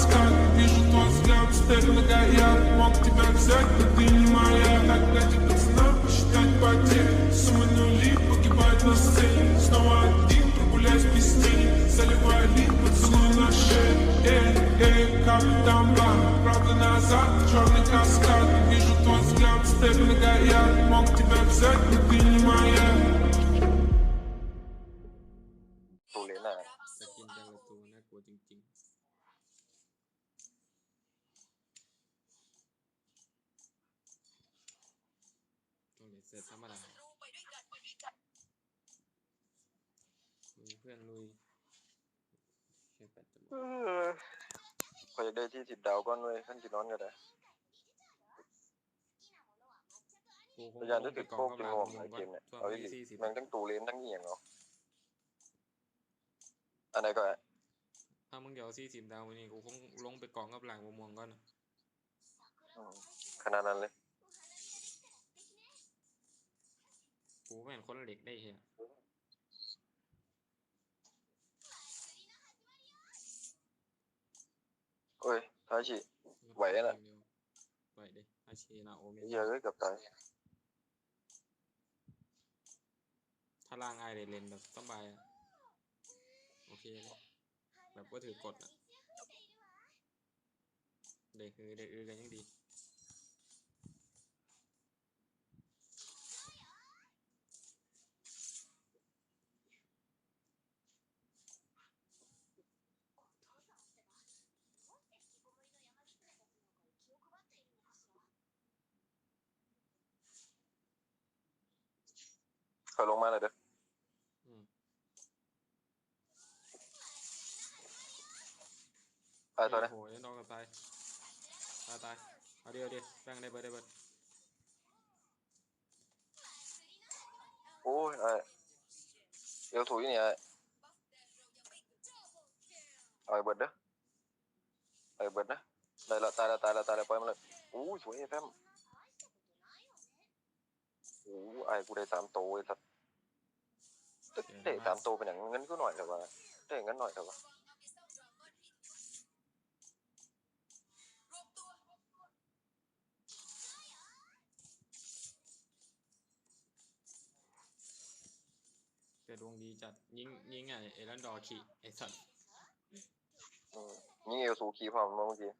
черный каскад Вижу твой взгляд, стек на гаяк Мог тебя взять, но ты не моя Когда эти пацана посчитать потери Суммы нули погибают на сцене Снова один, прогуляюсь без тени Заливаю лик, поцелуй на шее Эй, эй, капитан Блан Правда назад, черный каскад Вижу твой взгляд, степ на гаяк Мог тебя взять, но ты не моя ลุยเพื่อนลุยเชื่อแปดจะหมเอดอขอยอยากได้ที่สิบดาวก่อนเว้ยขั้นสินอนก็ได้กูคพยายามลจะงไปติดกอโป๊งกกับจนหลังงอมมึงไอ้ก่เกอนมเนี่ยช่วงเอาที่ดิสี่สิบแมันทั้งตูเลนทั้งเหียงเนาะอันไหนก็ได้ถ้ามึงเดี๋ยวสี่สิบดาววันนี้กูคงลงไปกองกับหลังม่วงๆก่อนนะอืมขนาดนั้นเลยกูไม่เห็นคนเหล็กได้เฮีย เอ้ยทาชิไหวอะน่ะไหวดิอาชีนาโอเมเหี้ยเอ้ยเกับตายถ้าล่างไอายได้เล่นแบบสบายอะโอเคเลยแบบว่าถือกดอะเด็กคือเด็กอือกันยังดี อยลงมาเลยเด้ออืมตายตัวนะโอ้โหยังนอนกับตายตายตายเอาเดียวเดียวแบ่งได้เบิดได้เบิดโอ้ยไอ้เอวถุยนี่ไอ้เอาไอ้เบิดเด้อเอาไอ้เบิดนะได้ละตายละตายละตายละปล่อยมันเลยอู้ยสวยไอ้แฟมโอ้ไอ้กูได้สามโตวไอ้สัสตึ๊ด เตะสามโตวเป็นอย่างเงินก็หน่อยแต่ว่าเตะเงินหน่อยแต่ว่าแต่ดวงดีจัดยิงยิงไงเอรันดอร์ขี่ไอสัตว์อืมยิงเอวสูขี่พร้อมมาเมื่อกี้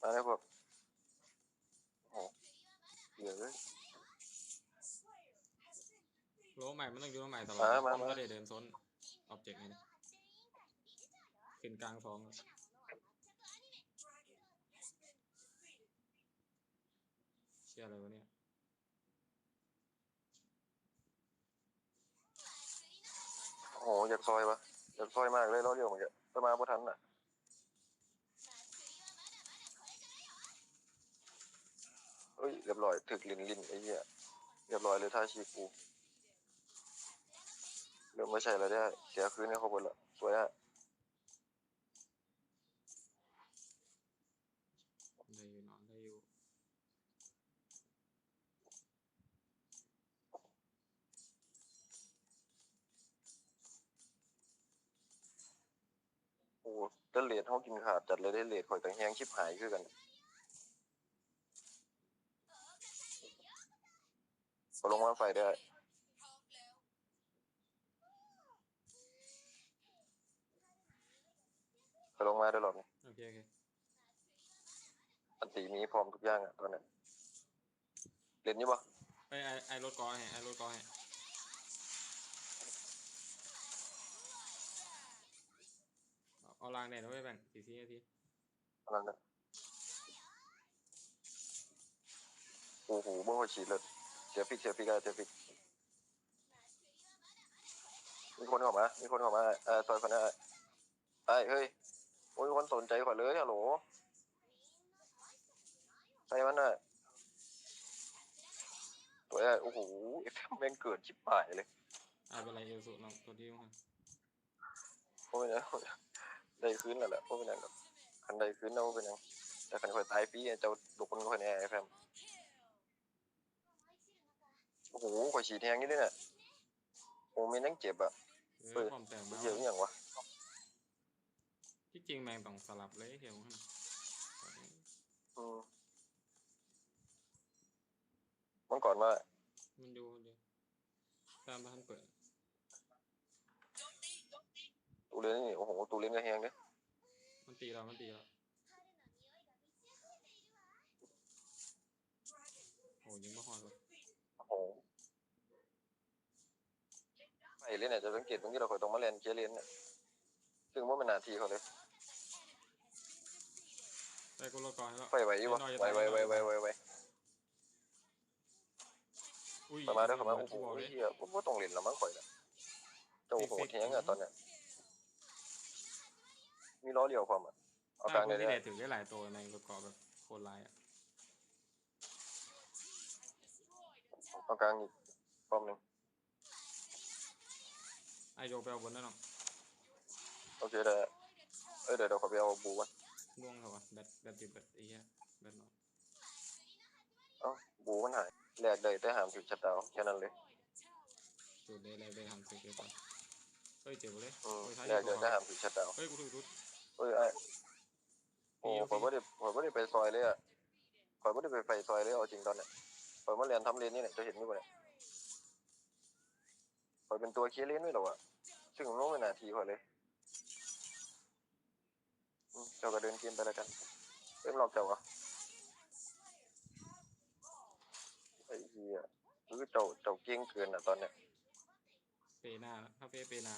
มาเลยพว มันต้องอยู่โลใหม่ตลอดมามาผมมา ก็เลยเดินโซนออบเจกต์ไงนะขึ้นกลางสองอะเชื่ออะไรวะเนี่ยโอ้โหอยากซอยปะอยากซอยมากเลยเราเดียวเหมือนกันแต่มาบ่ทันน่ะเอ้ยเรียบร้อยถึกลินลินไอ้เหี้ยเรียบร้อยเลยท่าชีกู เริ่มไม่ใช่แล้วเนี่ยเสียคืนให้เขาหมดละสวยฮะได้อยู่นอนได้อยู่โอ้เต้นเลดห้องกินขาดจัดเลยได้เลดข่อยแต่งแหงชิบหายคือกันพอลงมาไฟได้ ไปลงมาได้หรอกนี่โอเคโอเคอันตีมีพร้อมทุกอย่างอะตอนนี้เล่นอยี่ปะไอไอไอรถกอให้ไอรถกอให้เอาเอาลางเนี่ยนะไม่แบ่งสี่สี่นาทีอันนั้นนะโอ้โหเมื่อวานฉีดเลยเสียฟิกเสียฟิกอะไรเสียฟิกมีคนเข้ามา มีคนเข้ามาเออซอยคนนี้ไอ้เฮ้ย โอ้ยมีคนสนใจกว่าเลยฮัลโหลใส่มันน่ะตัวไอ้โอ้โหเอฟแม่งเกิดชิบหายเลยไอเป็นไรเอลสุน้องตัวที่มั้งเพราะเป็นหยังได้คืนแล้วแหละเพราะเป็นหยังดอกคันได้คืนแล้วบ่เป็นหยังแต่คันข่อยตายฟรีอะเจ้าลูกคนข่อยแน่ไอ้แฟมโอ้โหข่อยฉีดแฮงนี่ด้วยน่ะโอ้แม่นยังเจ็บอะเอเฮ้อยความแตกมาเหี้ยอหย่างวะ ที่จริงแมงต้องสลับเลยเฮียมันอืมเมื่อก่อนว่า มันอยู่เดียวตามบ้านเปิดตูเล่นนี่โอ้โหตูเล่นก็แฮงเด้มันตีเรา มันตีเราโอ้ยิงไม่ฮอดเลยโอ้โหไปเล่นเนี่ยจะสังเกตตรงที่เราเคยต้องมาเล่นเคลียร์เลนเนี่ยซึ่งว่าเป็นหนาทีเขาเลย ได้กูรอก่อนแล้วไปไหวอยู่วะไหวไหวไหวไหวไหวไหวอุ้ยประมาณเด้อประมาณโอ้โหกูบอกเลยเฮียผมว่าต้องเล่นละมั้งข่อยละเจ้าโหดแฮงอะตอนเนี้ยมีล้อเลียวความอะเอากถ้าลางคเลนยที่เนี่ยไหนถึงได้หลายตัวในประกอบแบบโคตรลายอะเอากลางอีกป้อมหนึ่งไอโยไปเอาบนนั่นหรอกโอเคได้เอ้ยเดี๋ยวเดี๋ยวขอไปเอาบูวะ ล่วงเหรอวะแบตแบตติดแบตไอ้เหี้ยแบตนอนเอ้าบูมันหายแลกได้แต่หามถึงชัดดาวน์แค่นั้นเลยจุดได้เลยได้ทำเสร็จเรียบร้อยเฮ้ยเจ็บเลยอืมโอ้ยท้ายแลกได้อยู่แต่ก่อนหามถึงชัดดาวน์เฮ้ยกูถูกทุบเอ้ยไอ้โอ้ผมไม่ได้ผมไม่ได้ไปซอยเลยอะผมไม่ได้ไปไฟซอยเลยเอาจริงตอนเนี้ยผมมาเรียนทำเรียนนี่เนี่ยจะเห็นไหมวะเนี่ยผมเป็นตัวเคลียร์เลนด้วยเหรอวะซึ่งมันไม่เป็นหนาทีเขาเลยอืม เจ้าก็เดินเกมไปแล้วกันเต็มหลอกเจ้าวะไอ้เหี้ยคือเจ้าเจ้าเก่งเกินอะตอนเนี้ย เปหน้าคาเฟ่เปหน้า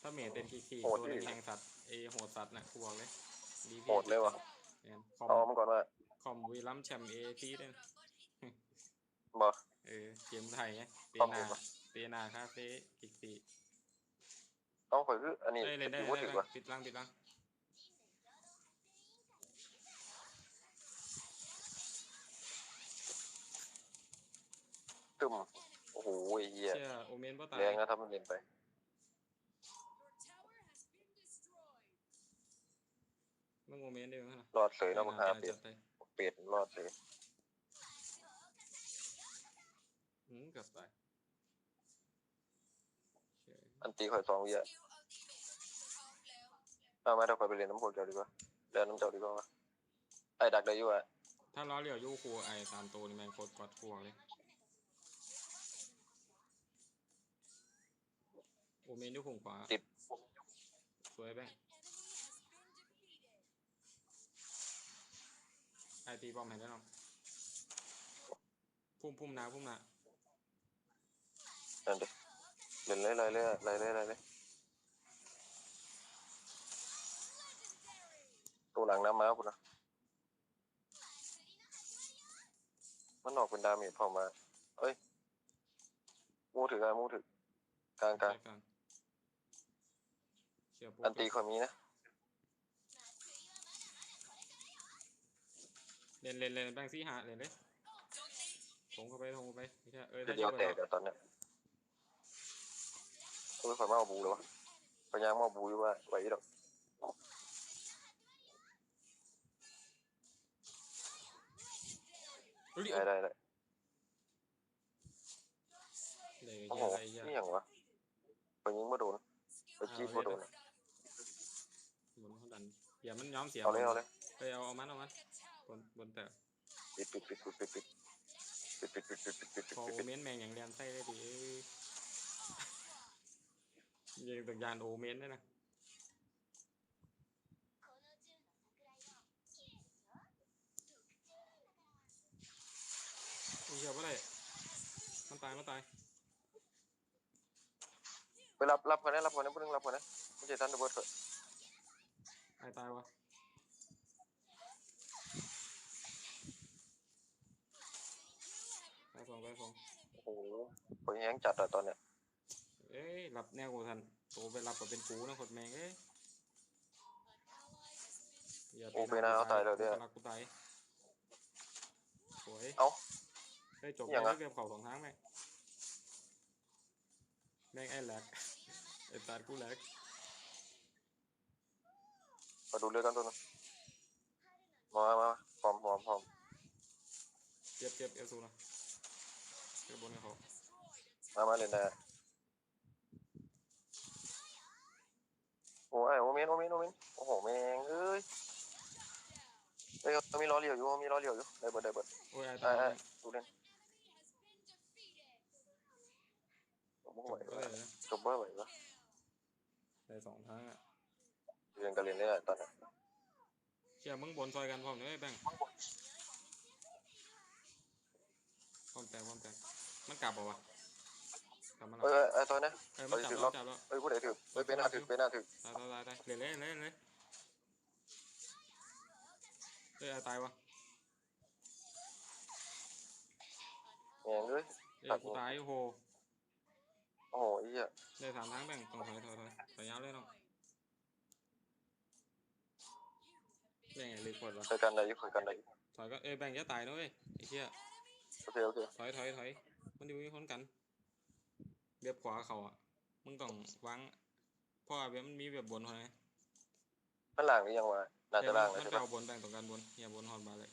ถ้าเมทเป็นขี่ขี่โหดตัวหนึงดิ แทงสัตว์เอโหดสัตว์น่ะกูบอกเลยดีโหดเลยวะแมนคอมเอามาก่อนว่าคอมวีลัมแชมป์เอทีด้วยนะบอ เออเกมไทยไงเปคอมหน้าผมอะ เปหน้าคาเฟ่ขี่ขี่ต้องข่อยคืออันนี้เอ้ยเล่นได้ถือเล่ว่านได้ถือได้ว่าปิดล่างปิดล่าง ตึมโอ้โหไอ้เหี้ยเชื่อโอเมนบ่ตายแรงนะถ้ามันเล่นไป มึงโอเมนได้มั้ยนะรอดเสยเนาะมึงหาเป็ดจัดไปเป็ดรอดเสยอืมเกือบตายเชื่ออันตีข่อยสองวิอะเอามาเดี๋ยวข่อยไปเรียนน้ำพวกเจ้าดีกว่าเรียนน้ำเจ้าดีกว่าวะไอ้ดักได้อยู่อะถ้าล้อเลียวยูคูไอตามตัวนี่แมงโคตรกอดกลัวเลย โอเมนอยูคงขวาติดสวยแบงไอตีบอมเห็นได้หรอพุ่มพุ่มหนาพุ่มหนานั่นดิเล่นเลยเลยเลยเลยเลยเลยเลยตัวหลังน้ำม้าพุ่นนะมันออกเป็นดาเมจพอมาเอ้ยมูถือกันมูถือกลางกลาง ไปก่อน เชียร์ปุ๊บอันตีข่อยมีนะเล่นเล่นเล่นแบงซี่หาเล่นเลยถงเข้าไปถงเข้าไปไม่ใช่เออเดี๋ถ้ายวเดียวแตกอยู่บนเดี๋ยวตอนเนี้ยเอ้ยข่อยมาเอาบูเลยวะพยายามมาเอาบูอยู่ว่าไหวอยู่ดอกเฮ้ยได้ได้ได้เลยโอ้เหี้โหยอะไรเหี้ยนี่อย่างวะไปยิงไม่โดนไปจีบไม่โดนอะ บนเขาดัน อย่ามันย้อมเสียเอาเลยเอาเลยไปเอาเอามันเอามันบนบนแต่ปิดปิดปิดปิดปิดปิดปิดปิดปิดปิดปิดปิดปิดพอปิดโอปิดเมนแมงอย่างเรียนไส้ได้ดีเอ้ยยิงตักยานโอเมนได้นะอุ้ยเหี้ยว่าไรมันตายมันตายไปรับรับคนนั้นรับคนนั้นเพิ่งรับคนนั้นไม่ใช่ท่านเดอะเบิร์ดเถอะ ตายตายวะตายสองตายสองโอ้โหคนแห้งจัดอะตอนเนี้ยเอ้ยรับแนวกูทันโตไปรับกับเป็นกูนะคนแมงเอ้ยอย่าโอ้ไปนะเอาตายแล้วเนี่ยกูรักกูตายสวยเอ้าได้จบยังแล้อะวเก็บเข่าสองทางแม่งแม่งไอ้แหลกไอ้ตาดกูแหลก มาดูเรือกันตัวนึงมามามาพร้อมพร้อมพร้อมเจ็บเจ็บเอลซูนะเจ็บบนให้เขามามาเล่นได้โอ้ยโอเมนโอเมนโอเมนโอ้โหแม่งเอ้ยเอ้ยมีล้อเลียวอยู่มีล้อเลียวอยู่ได้เบิดได้เบิดโอ้ยไอ้ไอ้ตายไอ้ดูเล่นผมจไหวบก็วะเลยนะจบเบอร์ไหววะได้สองทางอะ เรียนกันเรียนได้ตอนนี้เชี่ยมึงบนซอยกันพร้อมเลยแบงค์พร้อมแตกพร้อมแตกมันกลับเปล่าวะกลับมาแล้วเอ้ยไอ้ตอนนี้เออมันจับถือแล้วอกจับแล้วเอ้ยผู้ใดถือเอ้ยเป็นหน้าถือเป็นหน้าถือตายตายตายตายเลยเลยเลยเลยเอ้ยตายวะแม่งเอ้ยเอ้ยกูตายโอ้โหโอ้โหอ้เหี้ยได้สามทางแบ่งต้องถอยถอยถอยถอยยาวเลยเนาะ แบ่งไงรีพอร์ตวะเคยกันได้อยู่เคยกันได้อยู่ถอยก็เอ้ยแบ่งจะตายนะเว้ยไอ้เหี้ยโอเคโอเคถอยถอยถอยมันอยู่มีคนกันเบียบขวาเขาอะมึงต้องวางเพราะว่าเบียบมันมีแบบบนเท่านั้นมันล่างหรือยังวะน่าจะล่างเลยมันใช่ไปปะเอาบนแบ่งตรงกันบนอย่าบนหอนบาเลย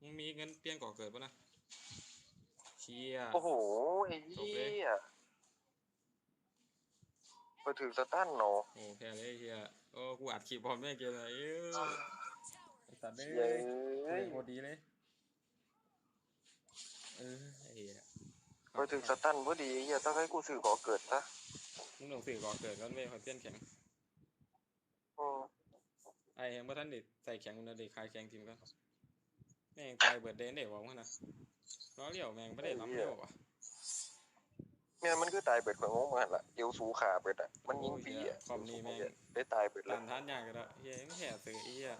มึงมีเงินเปลี่ยนก่อเกิดปะนะเชี่ย โอ้โหไอ้เหี้ย ไปถือสตันเนาะโอ้แพ้เลยไอ้เฮียโอ้กูอัดคลิปพร้อมแม่งเกมเลยเอ้ยไอ้สัตว์เอ้เย้ยยโคตรดีเลย เออไอ้เหี้ยไปถือสตันพอดีไอ้เหี้ยต้องให้กูสื่อขอเกิดซะมึงต้องสื่อก่อเกิดก่อนเว้ยคอยเปลี่ยนแข็งอืมไอ้เห็นว่าท่านเด็ใส่แข็งมันเด็คลายแข็งทีมกันแม่งตายเบิดเดนเด็กว่ามึงนะล้อเลี้ยวแม่งไม่ได้รับเลี้ยวอะ แม่มันคือตายเบิดข่อยงงเหมือนกันล่ะเอวสูขาเบิดอะมันยิงฟรีอะความนี้แม่งได้ตายเบิดแล้ตาวมท่านยากกันแล้วเฮียไม่แห่สื่อไอ้เฮีย